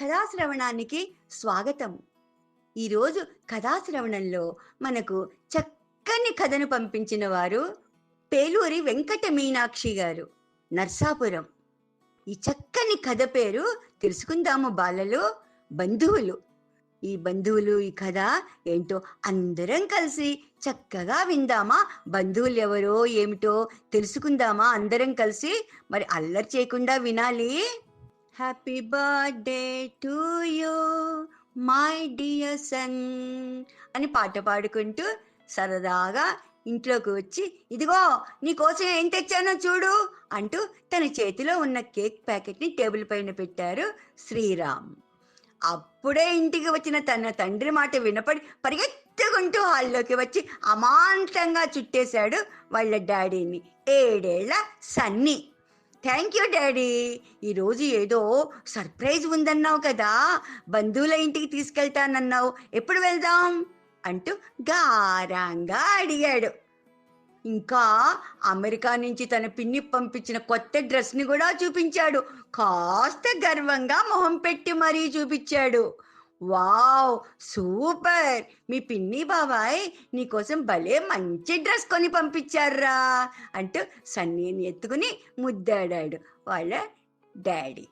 కథాశ్రవణానికి స్వాగతం. ఈరోజు కథాశ్రవణంలో మనకు చక్కని కథను పంపించిన వారు పేలూరి వెంకట మీనాక్షి గారు నర్సాపురం. ఈ చక్కని కథ పేరు తెలుసుకుందాము బాలలు బంధువులు. ఈ బంధువులు ఈ కథ ఏంటో అందరం కలిసి చక్కగా విందామా? బంధువులు ఎవరో ఏమిటో తెలుసుకుందామా? అందరం కలిసి మరి అల్లరి చేయకుండా వినాలి? Happy birthday to you my dear son అని పాట పాడుకుంటూ సరదాగా ఇంట్లోకి వచ్చి ఇదిగో నీకోసం ఏం తెచ్చానో చూడు అంటూ తన చేతిలో ఉన్న కేక్ ప్యాకెట్ని టేబుల్ పైన పెట్టారు శ్రీరామ్. అప్పుడే ఇంటికి వచ్చిన తన తండ్రి మాట వినపడి పరిగెత్తుకుంటూ హాల్లోకి వచ్చి అమాంతంగా చుట్టేశాడు వాళ్ళ డాడీని. ఏడేళ్ళ సన్నీ. Thank you daddy. ఈరోజు ఏదో సర్ప్రైజ్ ఉందన్నావు కదా. బంధువుల ఇంటికి తీసుకెళ్తానన్నావు. ఎప్పుడు వెళ్దాం? అంటూ గారంగా అడిగాడు. ఇంకా అమెరికా నుంచి తన పిన్ని పంపించిన కొత్త డ్రెస్ని కూడా చూపించాడు. కాస్త గర్వంగా మొహం పెట్టి మరీ చూపించాడు. వావ్! సూపర్! మీ పిన్ని బాబాయ్ నీకోసం భలే మంచి డ్రెస్ కొని పంపించారా అంటూ సన్నీని ఎత్తుకుని ముద్దాడాడు వాళ్ళ డాడీ.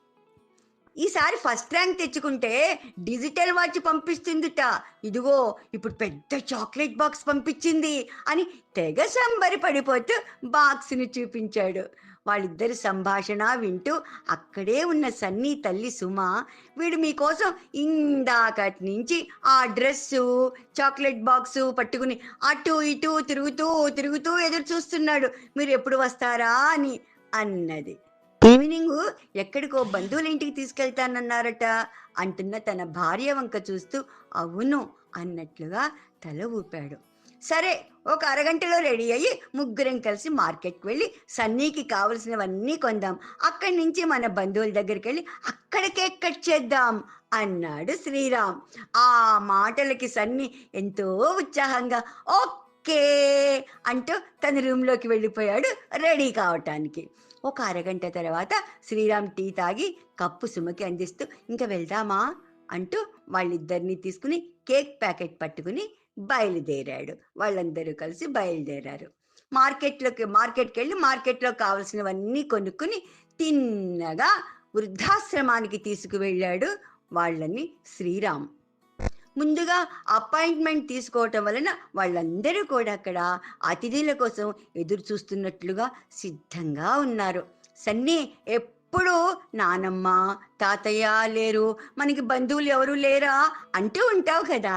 ఈసారి ఫస్ట్ ర్యాంక్ తెచ్చుకుంటే డిజిటల్ వాచ్ పంపిస్తుందిట. ఇదిగో ఇప్పుడు పెద్ద చాక్లెట్ బాక్స్ పంపించింది అని తెగ సంబరి పడిపోతూ బాక్స్ని చూపించాడు. వాళ్ళిద్దరి సంభాషణ వింటూ అక్కడే ఉన్న సన్నీ తల్లి సుమ వీడు మీకోసం ఇందాకటి నుంచి ఆ డ్రెస్సు చాక్లెట్ బాక్సు పట్టుకుని అటు ఇటు తిరుగుతూ తిరుగుతూ ఎదురు చూస్తున్నాడు. మీరు ఎప్పుడు వస్తారా? అని అన్నది. ఈవినింగ్ ఎక్కడికో బంధువుల ఇంటికి తీసుకెళ్తానన్నారట. అంటున్న తన భార్య వంక చూస్తూ అవును అన్నట్లుగా తల ఊపాడు. సరే ఒక అరగంటలో రెడీ అయ్యి ముగ్గురం కలిసి మార్కెట్కి వెళ్ళి సన్నీకి కావలసినవన్నీ కొందాం. అక్కడి నుంచి మన బంధువుల దగ్గరికి వెళ్ళి అక్కడికే కట్ చేద్దాం అన్నాడు శ్రీరామ్. ఆ మాటలకి సన్నీ ఎంతో ఉత్సాహంగా ఓకే అంటూ తన రూమ్లోకి వెళ్ళిపోయాడు రెడీ కావటానికి. ఒక అరగంట తర్వాత శ్రీరామ్ టీ తాగి కప్పు సుమకి అందిస్తూ ఇంకా వెళ్దామా? అంటూ వాళ్ళిద్దరిని తీసుకుని కేక్ ప్యాకెట్ పట్టుకుని బయలుదేరాడు. వాళ్ళందరూ కలిసి బయలుదేరారు. మార్కెట్లోకి మార్కెట్కి వెళ్ళి మార్కెట్లో కావలసినవన్నీ కొనుక్కుని తిన్నగా వృద్ధాశ్రమానికి తీసుకువెళ్ళాడు వాళ్ళని శ్రీరామ్. ముందుగా అపాయింట్మెంట్ తీసుకోవటం వలన వాళ్ళందరూ కూడా అక్కడ అతిథుల కోసం ఎదురు చూస్తున్నట్లుగా సిద్ధంగా ఉన్నారు. సన్నీ ఎప్పుడు నానమ్మ తాతయ్య లేరు. మనకి బంధువులు ఎవరు లేరా? అంటూ ఉంటావు కదా.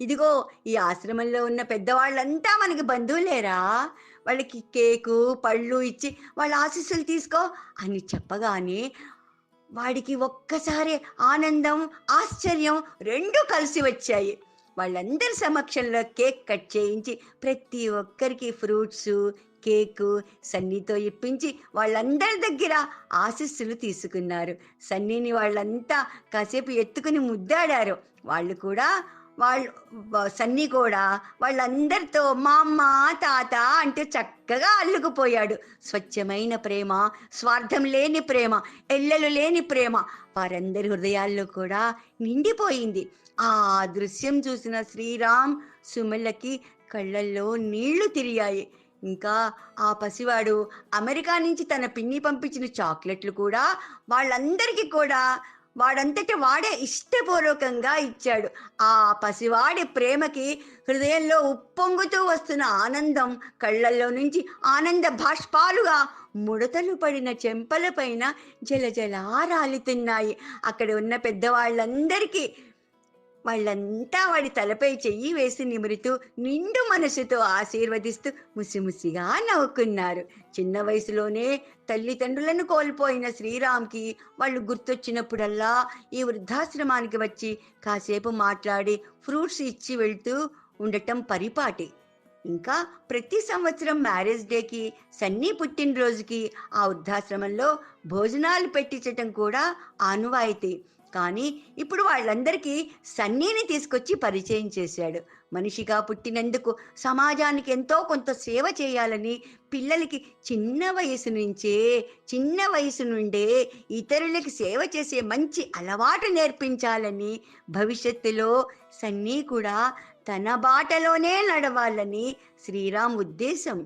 ఇదిగో ఈ ఆశ్రమంలో ఉన్న పెద్దవాళ్ళంతా మనకి బంధువులేరా వాళ్ళకి కేకు పళ్ళు ఇచ్చి వాళ్ళ ఆశీస్సులు తీసుకో అని చెప్పగానే వాడికి ఒక్కసారి ఆనందం ఆశ్చర్యం రెండూ కలిసి వచ్చాయి. వాళ్ళందరి సమక్షంలో కేక్ కట్ చేయించి ప్రతి ఒక్కరికి ఫ్రూట్స్ కేకు సన్నీతో ఇప్పించి వాళ్ళందరి దగ్గర ఆశీస్సులు తీసుకున్నారు. సన్నీని వాళ్ళంతా కాసేపు ఎత్తుకుని ముద్దాడారు. వాళ్ళు కూడా వాళ్ళు సన్నీ కూడా వాళ్ళందరితో మా అమ్మ తాత అంటూ చక్కగా అల్లుకుపోయాడు. స్వచ్ఛమైన ప్రేమ స్వార్థం లేని ప్రేమ ఎల్లలు లేని ప్రేమ వారందరి హృదయాల్లో కూడా నిండిపోయింది. ఆ దృశ్యం చూసిన శ్రీరామ్ సుమలకి కళ్ళల్లో నీళ్ళు తిరిగాయి. ఇంకా ఆ పసివాడు అమెరికా నుంచి తన పిన్ని పంపించిన చాక్లెట్లు కూడా వాళ్ళందరికీ కూడా వాడంతటి వాడే ఇష్టపూర్వకంగా ఇచ్చాడు. ఆ పసివాడి ప్రేమకి హృదయంలో ఉప్పొంగుతూ వస్తున్న ఆనందం కళ్ళల్లో నుంచి ఆనంద భాష్పాలుగా ముడతలు పడిన చెంపలపైన జలజలా రాలుతున్నాయి అక్కడ ఉన్న పెద్దవాళ్ళందరికీ వాళ్ళంతా వాడి తలపై చెయ్యి వేసి నిమురుతూ నిండు మనసుతో ఆశీర్వదిస్తూ ముసిముసిగా నవ్వుకున్నారు. చిన్న వయసులోనే తల్లిదండ్రులను కోల్పోయిన శ్రీరామ్కి వాళ్ళు గుర్తొచ్చినప్పుడల్లా ఈ వృద్ధాశ్రమానికి వచ్చి కాసేపు మాట్లాడి ఫ్రూట్స్ ఇచ్చి వెళ్తూ ఉండటం పరిపాటి. ఇంకా ప్రతి సంవత్సరం మ్యారేజ్ డేకి సన్నీ పుట్టినరోజుకి ఆ వృద్ధాశ్రమంలో భోజనాలు పెట్టించటం కూడా ఆనువాయితీ. కానీ ఇప్పుడు వాళ్ళందరికీ సన్నీని తీసుకొచ్చి పరిచయం చేశాడు. మనిషిగా పుట్టినందుకు సమాజానికి ఎంతో కొంత సేవ చేయాలని పిల్లలకి చిన్న వయసు నుంచే చిన్న వయసు నుండే ఇతరులకి సేవ చేసే మంచి అలవాటు నేర్పించాలని భవిష్యత్తులో సన్నీ కూడా తన బాటలోనే నడవాలని శ్రీరామ్ ఉద్దేశం.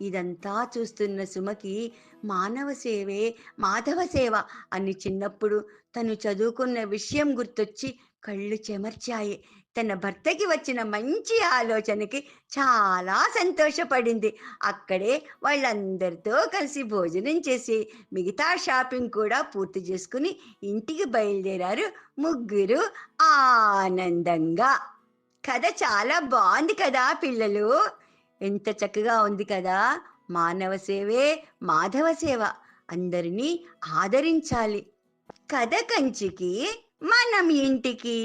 ఇదంతా చూస్తున్న సుమకి మానవ సేవే మాధవ సేవ అని చిన్నప్పుడు తను చదువుకున్న విషయం గుర్తొచ్చి కళ్ళు చెమర్చాయి. తన భర్తకి వచ్చిన మంచి ఆలోచనకి చాలా సంతోషపడింది. అక్కడే వాళ్ళందరితో కలిసి భోజనం చేసి మిగతా షాపింగ్ కూడా పూర్తి చేసుకుని ఇంటికి బయలుదేరారు ముగ్గురు ఆనందంగా. కథ చాలా బాగుంది కదా పిల్లలు. ఎంత చక్కగా ఉంది కదా. మానవ సేవే మాధవ సేవ. అందరినీ ఆదరించాలి. కథ కంచికి మనం ఇంటికి.